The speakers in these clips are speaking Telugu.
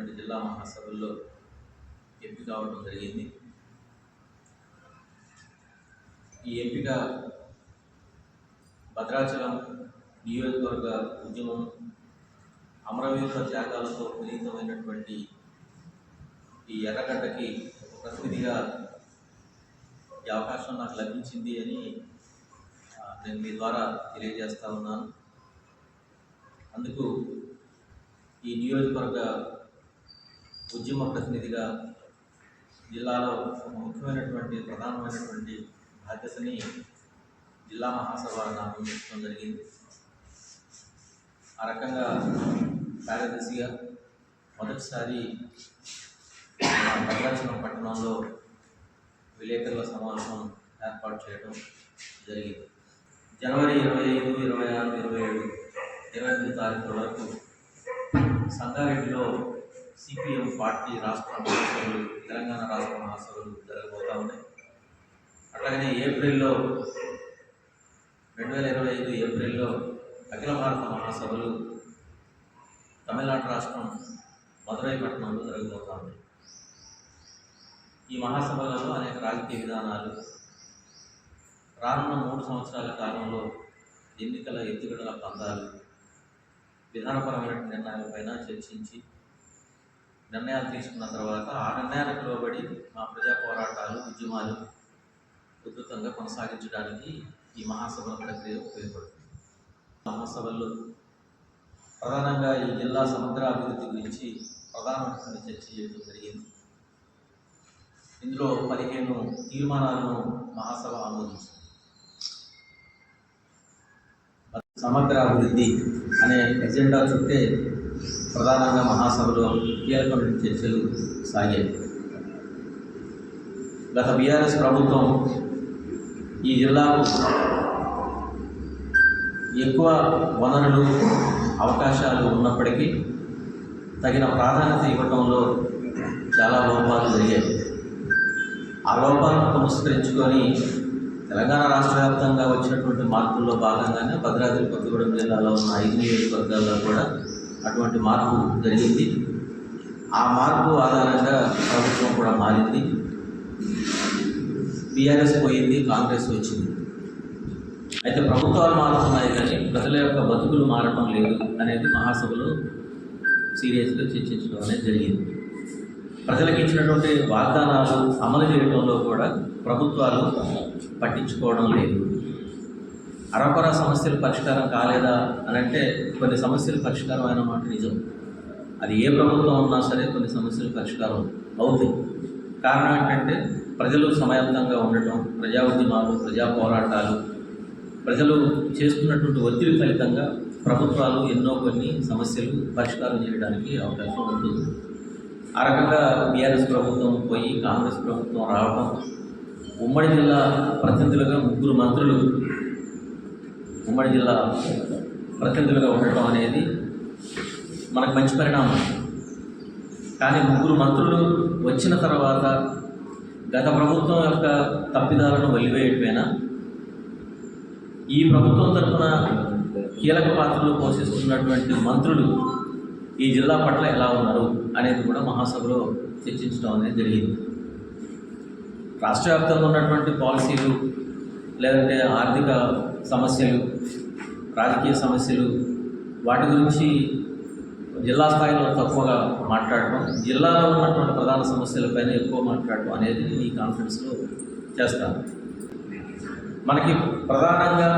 ఇటీవల జిల్లా మహాసభల్లో ఎంపిక అవడం జరిగింది. ఈ ఎంపిక భద్రాచలం నియోజకవర్గ ఉద్యమం అమరవీరుల త్యాగాలతో పునీతమైనటువంటి ఈ ఎర్రగడ్డకి ప్రసిద్ధిగా ప్రతినిధిగా ఈ అవకాశం నాకు లభించింది అని నేను మీ ద్వారా తెలియజేస్తా ఉన్నాను. అందుకు ఈ నియోజకవర్గ ఉద్యమ ప్రతినిధిగా జిల్లాలో ముఖ్యమైనటువంటి ప్రధానమైనటువంటి బాధ్యతని జిల్లా మహాసభ నాకు జరిగింది. ఆ రకంగా కార్యదర్శిగా మొదటిసారి మన భద్రాచలం పట్టణంలో విలేకరుల సమావేశం ఏర్పాటు చేయడం జరిగింది. జనవరి ఇరవై ఐదు ఇరవై ఆరు ఇరవై ఏడు ఇరవై ఎనిమిది తారీఖుల వరకు సంగారెడ్డిలో సిపిఎం పార్టీ రాష్ట్ర మహాసభలు తెలంగాణ రాష్ట్ర మహాసభలు జరగబోతా ఉన్నాయి. అట్లాగనే ఏప్రిల్లో రెండు వేల ఇరవై ఐదు ఏప్రిల్లో అఖిల భారత మహాసభలు తమిళనాడు రాష్ట్రం మదురై పట్టణంలో జరగబోతా ఉన్నాయి. ఈ మహాసభలలో అనేక రాజకీయ విధానాలు రానున్న మూడు సంవత్సరాల కాలంలో ఎన్నికల ఎత్తుగడల పందాలు విధానపరమైన నిర్ణయాలపైన చర్చించి నిర్ణయాలు తీసుకున్న తర్వాత ఆ నిర్ణయానికి లోబడి మా ప్రజా పోరాటాలు ఉద్యమాలు ఉధృతంగా కొనసాగించడానికి ఈ మహాసభల ప్రక్రియ ఉపయోగపడుతుంది. మహాసభల్లో ప్రధానంగా ఈ జిల్లా సమగ్ర అభివృద్ధి గురించి ప్రధానమైనటువంటి చర్చ చేయడం జరిగింది. ఇందులో పదిహేను తీర్మానాలను మహాసభ ఆమోదించింది. సమగ్ర అభివృద్ధి అనే ఎజెండా చుట్టే ప్రధానంగా మహాసభలో కీలక చర్చలు సాగాయి. గత బీఆర్ఎస్ ప్రభుత్వం ఈ జిల్లాకు ఎక్కువ వనరులు అవకాశాలు ఉన్నప్పటికీ తగిన ప్రాధాన్యత ఇవ్వటంలో చాలా లోపాలు జరిగాయి. ఆ లోపాలను పురస్కరించుకొని తెలంగాణ రాష్ట్ర వ్యాప్తంగా వచ్చినటువంటి మార్పుల్లో భాగంగానే భద్రాద్రి కొత్తగూడెం జిల్లాలో ఉన్న ఐదు నియోజకవర్గాల్లో కూడా అటువంటి మార్పు జరిగింది. ఆ మార్పు ఆధారంగా ప్రభుత్వం కూడా మారింది. బీఆర్ఎస్ పోయింది కాంగ్రెస్ వచ్చింది. అయితే ప్రభుత్వాలు మారుతున్నాయి కానీ ప్రజల యొక్క బతుకులు మారటం లేదు అనేది మహాసభలో సీరియస్గా చర్చించడం అనేది జరిగింది. ప్రజలకు ఇచ్చినటువంటి వాగ్దానాలు అమలు చేయడంలో కూడా ప్రభుత్వాలు పట్టించుకోవడం లేదు. అరకొర సమస్యలు పరిష్కారం కాలేదా అని అంటే కొన్ని సమస్యలు పరిష్కారం అయిన మాట నిజం. అది ఏ ప్రభుత్వం ఉన్నా సరే కొన్ని సమస్యలు పరిష్కారం అవుతాయి. కారణం ఏంటంటే ప్రజలు సమయంతంగా ఉండటం ప్రజా ఉద్యమాలు ప్రజా పోరాటాలు ప్రజలు చేస్తున్నటువంటి ఒత్తిడి ఫలితంగా ప్రభుత్వాలు ఎన్నో కొన్ని సమస్యలు పరిష్కారం చేయడానికి అవకాశం ఉంటుంది. ఆ రకంగా బీఆర్ఎస్ ప్రభుత్వం పోయి కాంగ్రెస్ ప్రభుత్వం రావడం ఉమ్మడి జిల్లా ప్రతినిధులుగా ముగ్గురు మంత్రులు ఉమ్మడి జిల్లా ప్రతినిధులుగా ఉండటం అనేది మనకు మంచి పరిణామం. కానీ ముగ్గురు మంత్రులు వచ్చిన తర్వాత గత ప్రభుత్వం యొక్క తప్పిదాలను వదిలివేయటమేనా ఈ ప్రభుత్వం తరఫున కీలక పాత్రలు పోషిస్తున్నటువంటి మంత్రులు ఈ జిల్లా పట్ల ఎలా ఉన్నారు అనేది కూడా మహాసభలో చర్చించడం అనేది జరిగింది. రాష్ట్ర వ్యాప్తంగా ఉన్నటువంటి పాలసీలు లేదంటే ఆర్థిక సమస్యలు రాజకీయ సమస్యలు వాటి గురించి జిల్లా స్థాయిలో తక్కువగా మాట్లాడటం జిల్లాలో ఉన్నటువంటి ప్రధాన సమస్యలపైన ఎక్కువ మాట్లాడటం అనేది ఈ కాన్ఫరెన్స్లో చేస్తాను. మనకి ప్రధానంగా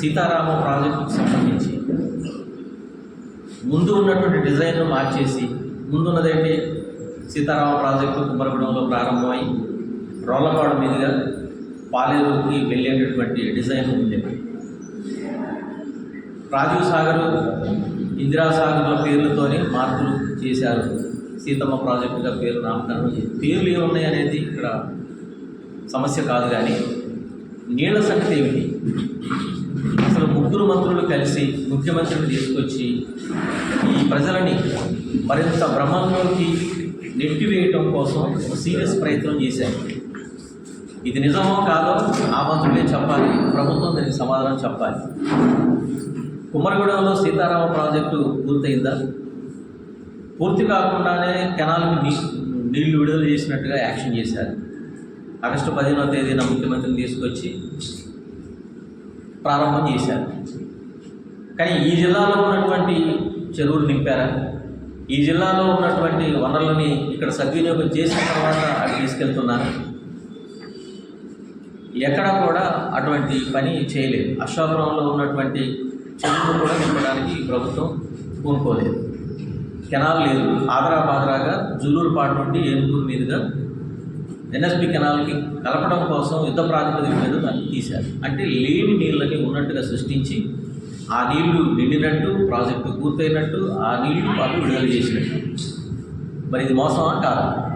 సీతారామ ప్రాజెక్టుకు సంబంధించి ముందు ఉన్నటువంటి డిజైన్ను మార్చేసి ముందున్నదేంటి సీతారామ ప్రాజెక్టు కుమ్మరగూడెంలో ప్రారంభమై రోళ్ళపాడు మీదుగా పాలేరుకి వెళ్ళేటటువంటి డిజైన్ ఉంది. రాజీవ్ సాగర్ ఇందిరాసాగర్ల పేర్లతోనే మార్పులు చేశారు. సీతమ్మ ప్రాజెక్టుగా పేరు నామకరణం పేర్లు ఏమున్నాయి అనేది ఇక్కడ సమస్య కాదు కానీ నీళ్ళ సంగతి ఏమిటి? అసలు ముగ్గురు మంత్రులు కలిసి ముఖ్యమంత్రిని తీసుకొచ్చి ఈ ప్రజలని మరింత భ్రమంలోకి నెట్టివేయటం కోసం సీరియస్ ప్రయత్నం చేశారు. ఇది నిజమో కాదో ఆ మంత్రులే చెప్పాలి ప్రభుత్వం దానికి సమాధానం చెప్పాలి. కుమ్మరిగూడెంలో సీతారామ ప్రాజెక్టు పూర్తయిందా? పూర్తి కాకుండానే కెనాల్కి నీ నీళ్ళు విడుదల చేసినట్టుగా యాక్షన్ చేశారు. ఆగస్టు పదిహేనవ తేదీన ముఖ్యమంత్రిని తీసుకొచ్చి ప్రారంభం చేశారు. కానీ ఈ జిల్లాలో ఉన్నటువంటి చెరువులు నింపారా? ఈ జిల్లాలో ఉన్నటువంటి వనరులని ఇక్కడ సద్వినియోగం చేసిన తర్వాత అవి తీసుకెళ్తున్నారు? ఎక్కడా కూడా అటువంటి పని చేయలేదు. అశ్వాపురంలో ఉన్నటువంటి చెరువులు కూడా నింపడానికి ఈ ప్రభుత్వం పూనుకోలేదు కెనాల్ లేదు. ఆదరా బాదరాగా జూలూరుపాడు నుండి ఏనుగురు మీదుగా ఎన్ఎస్పి కెనాల్కి కలపడం కోసం యుద్ధ ప్రాతిపదిక మీద దాన్ని తీశారు. అంటే లేని నీళ్ళని ఉన్నట్టుగా సృష్టించి ఆ నీళ్ళు నిండినట్టు ప్రాజెక్టు పూర్తయినట్టు ఆ నీళ్ళు వాళ్ళు విడుదల చేసినట్టు. మరి ఇది మోసం కాదా.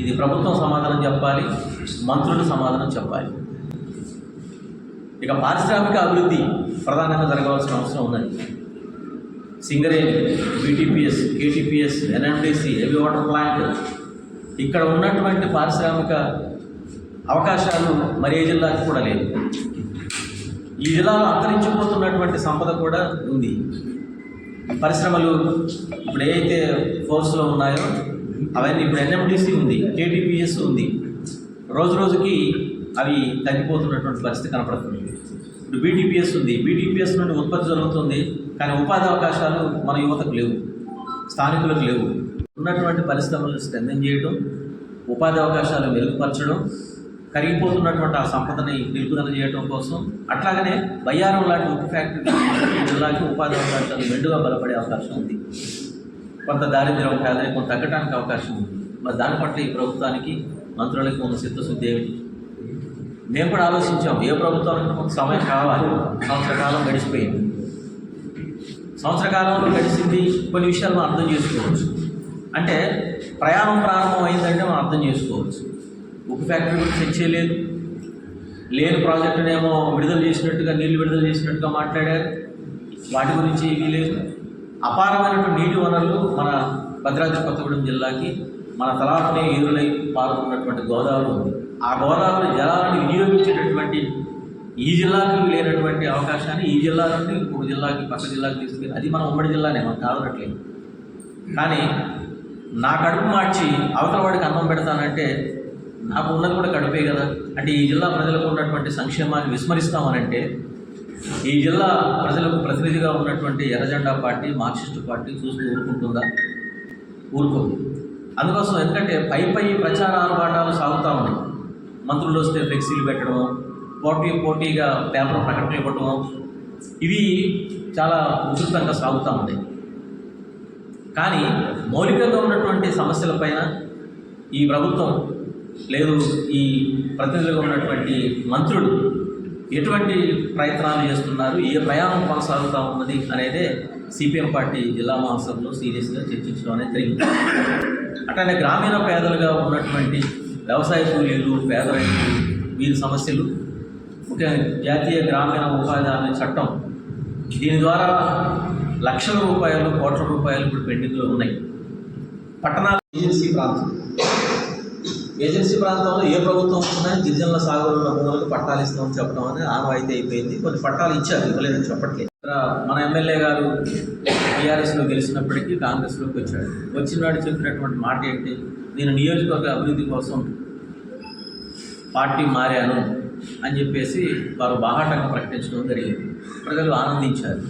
ఇది ప్రభుత్వం సమాధానం చెప్పాలి మంత్రులు సమాధానం చెప్పాలి. ఇక పారిశ్రామిక అభివృద్ధి ప్రధానంగా జరగవలసిన అవసరం ఉన్నది Singareni BTPS KTPS NMDC heavy water plant ఇక్కడ ఉన్నటువంటి పారిశ్రామిక అవకాశాలు మరి ఏ జిల్లాకి కూడా లేవు. ఈ జిల్లాలో అంతరించిపోతున్నటువంటి సంపద కూడా ఉంది. పరిశ్రమలు ఇప్పుడు ఏవైతే ఫోర్స్లో ఉన్నాయో అవన్నీ ఇప్పుడు ఎన్ఎండిసి ఉంది కేటీపీఎస్ ఉంది. రోజు రోజుకి అవి తగ్గిపోతున్నటువంటి పరిస్థితి కనపడుతుంది. ఇప్పుడు బీటీపీఎస్ ఉంది. బీటీపీఎస్ నుండి ఉత్పత్తి జరుగుతుంది. కానీ ఉపాధి అవకాశాలు మన యువతకు లేవు. స్థానికులకు లేవు. ఉన్నటువంటి పరిశ్రమలను స్ట్రెందన్ చేయడం ఉపాధి అవకాశాలు మెరుగుపరచడం కరిగిపోతున్నటువంటి ఆ సంపదని నిలుపుదల చేయడం కోసం అట్లాగనే బయ్యారం లాంటి ఉప ఫ్యాక్టరీ జిల్లాకి ఉపాధి అవకాశాలు మెండుగా బలపడే అవకాశం ఉంది. కొంత దారిద్ర్యం పేదరికం తగ్గడానికి అవకాశం ఉంది. మరి దాని పట్ల ఈ ప్రభుత్వానికి మంత్రులకు ఉన్న చిత్తశుద్ధి ఏమిటి? మేము కూడా ఆలోచించాం ఏ ప్రభుత్వానికి కొంత సమయం కావాలి. సంవత్సర కాలం గడిచిపోయింది. సంవత్సరకాలంలో గడిచింది కొన్ని విషయాలు మనం అర్థం చేసుకోవచ్చు. అంటే ప్రయాణం ప్రారంభం అయిందంటే మనం అర్థం చేసుకోవచ్చు. ఉక్కు ఫ్యాక్టరీ గురించి చర్చే లేదు లేని ప్రాజెక్టునేమో విడుదల చేసినట్టుగా నీళ్ళు విడుదల చేసినట్టుగా మాట్లాడారు. వాటి గురించి ఇవి లేదు. అపారమైనటువంటి నీటి వనరులు మన భద్రాద్రి కొత్తగూడెం జిల్లాకి మన తలాపనే ఏరులై పాల్గొన్నటువంటి గోదావరి ఉంది. ఆ గోదావరి జలాలను వినియోగించేటటువంటి ఈ జిల్లాకి లేనటువంటి అవకాశాన్ని ఈ జిల్లా నుండి ఇంకొక జిల్లాకి పక్క జిల్లాకి తీసుకెళ్ళి అది మన ఉమ్మడి జిల్లానే మనం కాదనట్లేదు కానీ నా కడుపు మార్చి అవతల వాడికి అన్నం పెడతానంటే నాకు ఉన్నది కూడా కడుపే కదా. అంటే ఈ జిల్లా ప్రజలకు ఉన్నటువంటి సంక్షేమాన్ని విస్మరిస్తామనంటే ఈ జిల్లా ప్రజలకు ప్రతినిధిగా ఉన్నటువంటి ఎర్రజెండా పార్టీ మార్క్సిస్టు పార్టీ చూసి ఊరుకుంటుందా? ఊరుకోదు. అందుకోసం ఎందుకంటే పై పై ప్రచార ఆర్భాటాలు సాగుతూ ఉన్నాయి. మంత్రులు వస్తే ఫ్లెక్సీలు పెట్టడం పోటీ పోటీగా పేపర్ ప్రకటన ఇవ్వడం ఇవి చాలా ఉధృతంగా సాగుతూ ఉంది కానీ మౌలికంగా ఉన్నటువంటి సమస్యలపైన ఈ ప్రభుత్వం లేదు ఈ ప్రతినిధులుగా ఉన్నటువంటి మంత్రులు ఎటువంటి ప్రయత్నాలు చేస్తున్నారు ఏ ప్రయాణం కొనసాగుతూ ఉన్నది అనేదే సిపిఎం పార్టీ జిల్లా మహాసభలో సీరియస్గా చర్చించడం అనేది జరిగింది. అట్లనే గ్రామీణ పేదలుగా ఉన్నటువంటి వ్యవసాయ కూలీలు పేద రైతులు వీరి సమస్యలు ముఖ్యంగా జాతీయ గ్రామీణ ఉపాధి హామీ చట్టం. దీని ద్వారా లక్షల రూపాయలు కోట్ల రూపాయలు ఇప్పుడు పెండింగ్లో ఉన్నాయి. పట్టణాల ఏజెన్సీ ప్రాంతం. ఏజెన్సీ ప్రాంతంలో ఏ ప్రభుత్వం వచ్చినా గిరిజనుల సాగులో భూములకు పట్టాలు ఇస్తామని చెప్పడం అనేది ఆనవాయితీ అయిపోయింది. కొన్ని పట్టాలు ఇచ్చారు ఇవ్వలేదని చెప్పట్లేదు. ఇక్కడ మన ఎమ్మెల్యే గారు టీఆర్ఎస్లో గెలిచినప్పటికీ కాంగ్రెస్లోకి వచ్చాడు. వచ్చినవాడు చెప్పినటువంటి మాట ఏంటి? నేను నియోజకవర్గ అభివృద్ధి కోసం పార్టీ మారాను అని చెప్పేసి వారు బాహాటంగా ప్రకటించడం జరిగింది. ప్రజలు ఆనందించారు.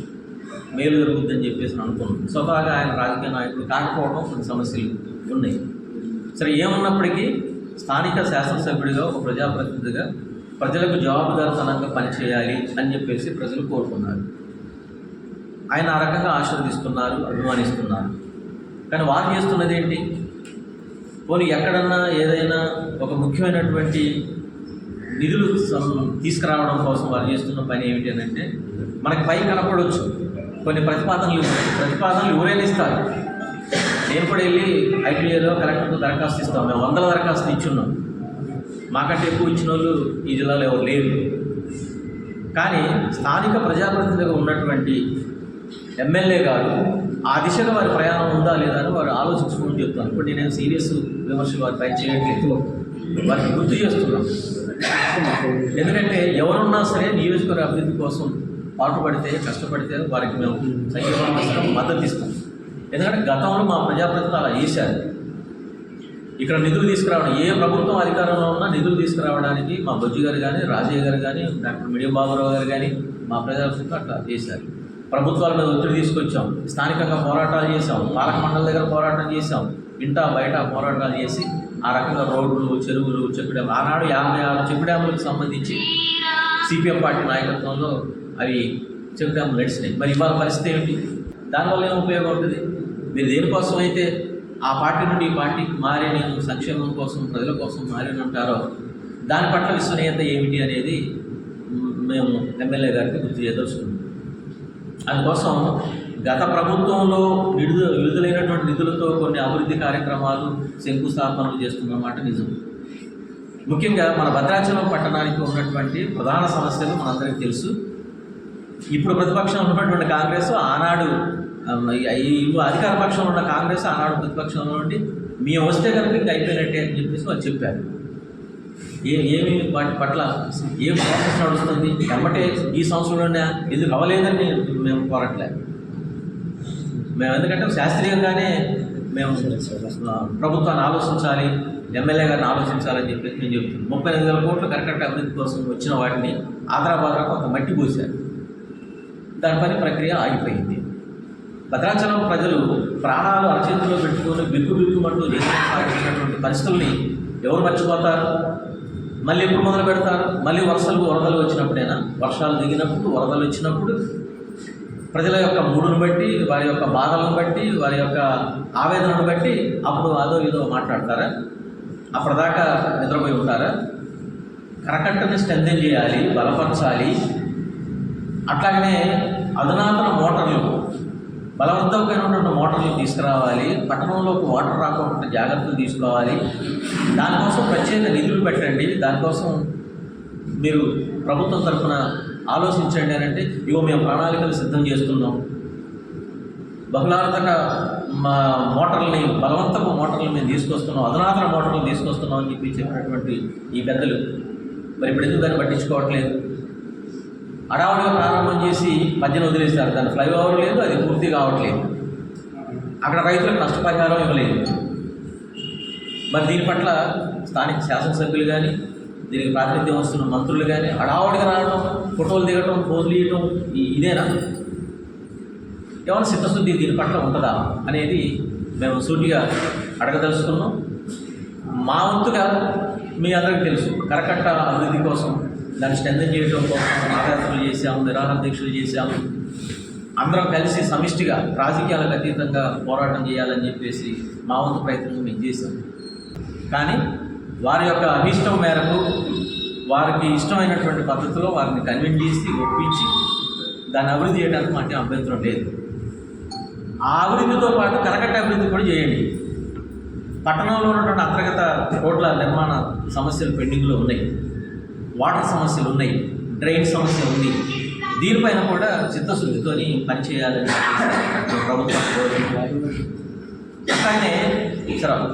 మేలు జరుగుతుందని చెప్పేసి అనుకున్నాను స్వతహాగా ఆయన రాజకీయ నాయకుడు కాకపోవడం కొన్ని సమస్యలు ఉన్నాయి. సరే ఏమున్నప్పటికీ స్థానిక శాసనసభ్యుడిగా ఒక ప్రజాప్రతినిధిగా ప్రజలకు జవాబుదారితనంగా పనిచేయాలి అని చెప్పేసి ప్రజలు కోరుకున్నారు. ఆయన ఆ రకంగా ఆశీర్వదిస్తున్నారు అభిమానిస్తున్నారు. కానీ వారు చేస్తున్నది ఏంటి? పోనీ ఎక్కడన్నా ఏదైనా ఒక ముఖ్యమైనటువంటి నిధులు తీసుకురావడం కోసం వారు చేస్తున్న పని ఏమిటి అని అంటే మనకి పై కనపడవచ్చు కొన్ని ప్రతిపాదనలు ప్రతిపాదనలు ఎవరైనా ఇస్తారు. నేను కూడా వెళ్ళి ఐటీఐలో కలెక్టర్కు దరఖాస్తు ఇస్తాం. మేము వందల దరఖాస్తులు ఇచ్చున్నాం. మాకంటే ఎక్కువ ఇచ్చిన వాళ్ళు ఈ జిల్లాలో ఎవరు లేరు. కానీ స్థానిక ప్రజాప్రతినిధిగా ఉన్నటువంటి ఎమ్మెల్యే గారు ఆ దిశగా వారి ప్రయాణం ఉందా లేదా అని వారు ఆలోచించుకుని చెప్తాను ఇప్పుడు నేనేం సీరియస్ విమర్శలు వారిపై చేయట్లేదు. వారికి గుర్తు చేస్తున్నాం ఎందుకంటే ఎవరున్నా సరే నియోజకవర్గ అభివృద్ధి కోసం పాటుపడితే కష్టపడితే వారికి మేము సంక్షేమ మద్దతు ఇస్తాం. ఎందుకంటే గతంలో మా ప్రజాప్రతినిధులు అలా చేశారు. ఇక్కడ నిధులు తీసుకురావడం ఏ ప్రభుత్వం అధికారంలో ఉన్నా నిధులు తీసుకురావడానికి మా బొజ్జు గారు కానీ రాజయ్య గారు కానీ డాక్టర్ మిడియం బాబురావు గారు కానీ మా ప్రజాప్రతినిధులు అట్లా చేశారు. ప్రభుత్వాల మీద ఒత్తిడి తీసుకొచ్చాం. స్థానికంగా పోరాటాలు చేసాం పాలక మండలి దగ్గర పోరాటం చేసాం ఇంట బయట పోరాటాలు చేసి ఆ రకంగా రోడ్లు చెరువులు చెక్ డ్యామ్ ఆనాడు యాభై ఆరు చెక్ డ్యాములకు సంబంధించి సిపిఎం పార్టీ నాయకత్వంలో అవి చెక్ డ్యాములు నడిచినాయి. మరి ఇవాళ పరిస్థితి ఏమిటి? దానివల్ల ఏం ఉపయోగం ఉంటుంది? మీరు దేనికోసం అయితే ఆ పార్టీ నుండి ఈ పార్టీకి మారి నేను సంక్షేమం కోసం ప్రజల కోసం మారిని ఉంటారో దాని పట్ల విశ్వనీయత ఏమిటి అనేది మేము ఎమ్మెల్యే గారికి గుర్తు చేయదలుచుకున్నాం. అందుకోసం గత ప్రభుత్వంలో విడుదల విడుదలైనటువంటి నిధులతో కొన్ని అభివృద్ధి కార్యక్రమాలు శంకుస్థాపనలు చేస్తున్నమాట నిజం. ముఖ్యంగా మన భద్రాచలం పట్టణానికి ఉన్నటువంటి ప్రధాన సమస్యలు మనందరికీ తెలుసు. ఇప్పుడు ప్రతిపక్షంలో ఉన్నటువంటి కాంగ్రెస్ ఆనాడు ఇప్పుడు అధికార పక్షంలో ఉన్న కాంగ్రెస్ ఆనాడు ప్రతిపక్షంలో ఉండి మేము వస్తే కనుక ఇంకా అయిపోయినట్టే అని చెప్పేసి వాళ్ళు చెప్పారు. ఏ ఏమి వాటి పట్ల ఏం ప్రాసెస్ నడుస్తుంది? ఎమ్మటే ఈ సంవత్సరంలోనే ఎందుకు అవ్వలేదని మేము కోరట్లే. మేము ఎందుకంటే శాస్త్రీయంగానే మేము ప్రభుత్వాన్ని ఆలోచించాలి ఎమ్మెల్యే గారిని ఆలోచించాలని చెప్పేసి నేను చెప్తున్నాను ముప్పై ఎనిమిది వేల కోట్లు కరెక్ట్ అభివృద్ధి కోసం వచ్చిన వాటిని ఆదరాబాదరా కొంత మట్టి పోశారు. దాని పని ప్రక్రియ ఆగిపోయింది. భద్రాచలం ప్రజలు ప్రాణాలు అరచేతిలో పెట్టుకొని బిక్కు బిక్కుమంటూ జీవనం సాగించినటువంటి పరిస్థితుల్ని ఎవరు మర్చిపోతారు? మళ్ళీ ఎప్పుడు మొదలు పెడతారు? మళ్ళీ వర్షాలు వరదలు వచ్చినప్పుడేనా? వర్షాలు దిగినప్పుడు వరదలు వచ్చినప్పుడు ప్రజల యొక్క మూడును బట్టి వారి యొక్క బాధలను బట్టి వారి యొక్క ఆవేదనను బట్టి అప్పుడు అదో ఏదో మాట్లాడతారా? అప్పటిదాకా నిద్రపోయి ఉంటారా? కరకట్టని స్ట్రెంథెన్ చేయాలి బలపరచాలి. అట్లాగనే అధునాతన మోటార్లు బలవంతమైనటువంటి మోటార్లు తీసుకురావాలి పట్టణంలోకి వాటర్ రాకుండా జాగ్రత్తలు తీసుకోవాలి. దానికోసం ప్రత్యేక నిధులు పెట్టండి. దానికోసం మీరు ప్రభుత్వం తరఫున ఆలోచించండి అని అంటే ఇవో మేము ప్రణాళికలు సిద్ధం చేస్తున్నాం. బహుళార్థక మా మోటార్లని బలవంతపు మోటార్లు మేము తీసుకొస్తున్నాం. అధునాతన మోటార్లు తీసుకొస్తున్నాం అని చెప్పి చెప్పినటువంటి ఈ పెద్దలు. మరి ఇప్పుడు ఎందుకు దాన్ని పట్టించుకోవట్లేదు? అడావుడిగా ప్రారంభం చేసి మధ్యన వదిలేస్తారు. దాని ఫ్లైఓవర్ లేదు అది పూర్తి కావట్లేదు. అక్కడ రైతులకు నష్టపరిహారం ఇవ్వలేదు. మరి దీని పట్ల స్థానిక శాసనసభ్యులు కానీ దీనికి ప్రాతినిధ్యం వస్తున్న మంత్రులు కానీ హడావుడిగా రావడం ఫోటోలు దిగటం పోజులు ఇవ్వటం ఈ- ఇదేనా? ఏమైనా చిత్తశుద్ధి దీని పట్ల ఉంటుందా అనేది మేము సూటిగా అడగదలుచుకున్నాం. మా వంతుగా మీ అందరికీ తెలుసు. కరకట్ట అభివృద్ధి కోసం దాన్ని స్ట్రెంగ్ చేయడం కోసం పాదయాత్రలు చేశాము నిరాహార దీక్షలు చేశాము అందరం కలిసి సమిష్టిగా రాజకీయాలకు అతీతంగా పోరాటం చేయాలని చెప్పేసి మా వంతు ప్రయత్నం మేము చేశాం. కానీ వారి యొక్క అభిష్టం మేరకు వారికి ఇష్టమైనటువంటి పద్ధతిలో వారిని కన్విన్స్ చేసి ఒప్పించి దాన్ని అభివృద్ధి చేయడానికి మాకు అభ్యంతరం లేదు. ఆ అభివృద్ధితో పాటు కరకట్ట అభివృద్ధి కూడా చేయండి. పట్టణంలో ఉన్నటువంటి అంతర్గత రోడ్ల నిర్మాణ సమస్యలు పెండింగ్లో ఉన్నాయి. వాటర్ సమస్యలు ఉన్నాయి డ్రైన్ సమస్య ఉంది. దీనిపైన కూడా చిత్తశుద్ధితోని పనిచేయాలని ప్రభుత్వం కోరుకుంటున్నారు అట్లానే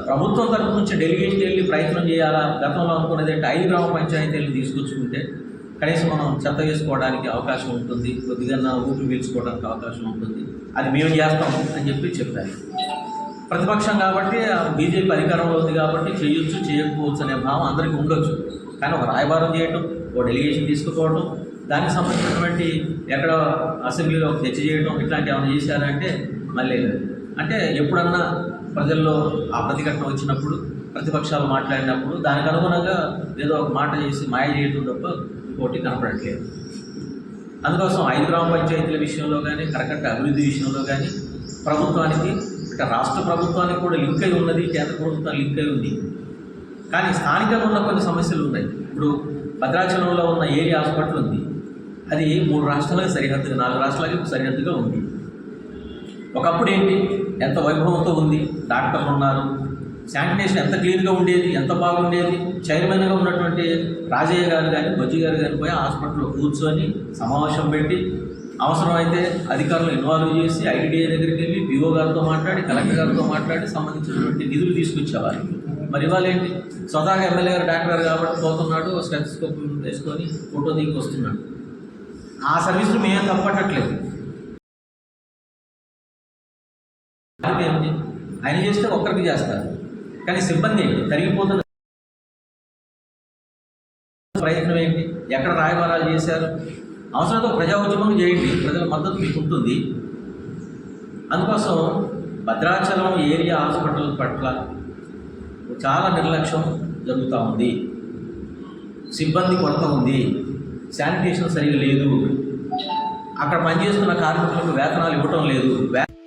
ప్రభుత్వం తరపు నుంచి డెలిగేషన్ వెళ్ళి ప్రయత్నం చేయాలా? గతంలో అనుకునేది అంటే ఐదు గ్రామ పంచాయతీలు తీసుకొచ్చుకుంటే కనీసం మనం చెత్త వేసుకోవడానికి అవకాశం ఉంటుంది కొద్దిగా ఊపిరి పీల్చుకోవడానికి అవకాశం ఉంటుంది. అది మేము చేస్తాం అని చెప్పి చెప్పారు. ప్రతిపక్షం కాబట్టి ఆ బీజేపీ అధికారంలో ఉంది కాబట్టి చేయొచ్చు చేయకపోవచ్చు అనే భావం అందరికీ ఉండొచ్చు. కానీ ఒక రాయబారం చేయటం ఒక డెలిగేషన్ తీసుకుపోవడం దానికి సంబంధించినటువంటి ఎక్కడ అసెంబ్లీలో చర్చ చేయడం ఇట్లాంటివి ఏమైనా చేశారంటే మళ్ళీ అంటే ఎప్పుడన్నా ప్రజల్లో ఆ ప్రతిఘటన వచ్చినప్పుడు ప్రతిపక్షాలు మాట్లాడినప్పుడు దానికి అనుగుణంగా ఏదో ఒక మాట చేసి మాయ చేయడం తప్ప ఇంకోటి కనపడట్లేదు. అందుకోసం ఐదు గ్రామ పంచాయతీల విషయంలో కానీ కరకట్ట అభివృద్ధి విషయంలో కానీ ప్రభుత్వానికి అంటే రాష్ట్ర ప్రభుత్వానికి కూడా లింక్ అయి ఉన్నది కేంద్ర ప్రభుత్వం లింక్ అయి ఉంది. కానీ స్థానికంగా ఉన్న కొన్ని సమస్యలు ఉన్నాయి. ఇప్పుడు భద్రాచలంలో ఉన్న ఏరియా హాస్పిటల్ ఉంది. అది మూడు రాష్ట్రాలకు సరిహద్దుగా నాలుగు రాష్ట్రాలకి సరిహద్దుగా ఉంది. ఒకప్పుడు ఏంటి? ఎంత వైభవంతో ఉంది. డాక్టర్లు ఉన్నారు. శానిటేషన్ ఎంత క్లీన్గా ఉండేది ఎంత బాగుండేది? చైర్మన్గా ఉన్నటువంటి రాజయ్య గారు కానీ బజ్జి గారు కానీ పోయి హాస్పిటల్లో కూర్చొని సమావేశం పెట్టి అవసరమైతే అధికారులు ఇన్వాల్వ్ చేసి ఐటీడీఏ దగ్గరికి వెళ్ళి పిఓ గారితో మాట్లాడి కలెక్టర్ గారితో మాట్లాడి సంబంధించినటువంటి నిధులు తీసుకొచ్చేవారు. మరి ఇవాళ ఏంటి? స్వతహాగా ఎమ్మెల్యే గారు డాక్టర్ గారు కాబట్టి పోతున్నాడు స్టెన్స్కోప్ వేసుకొని ఫోటో దిగి వస్తున్నాడు ఆ సర్వీసులు మేమేం తప్పట్టట్లేదు ఆయన చేస్తే ఒక్కరికి చేస్తారు. కానీ సిబ్బంది ఏంటి? తరిగిపోతున్న ప్రయత్నం ఏంటి? ఎక్కడ రాయబారాలు చేశారు? అవసరంతో ప్రజా ఉద్యమం చేయండి. ప్రజల మద్దతు మీకు ఉంటుంది. అందుకోసం భద్రాచలం ఏరియా హాస్పిటల్ పట్ల చాలా నిర్లక్ష్యం జరుగుతూ ఉంది. సిబ్బంది కొరత ఉంది. శానిటేషన్ సరిగా లేదు. అక్కడ పనిచేస్తున్న కార్మికులకు వేతనాలు ఇవ్వటం లేదు. వే-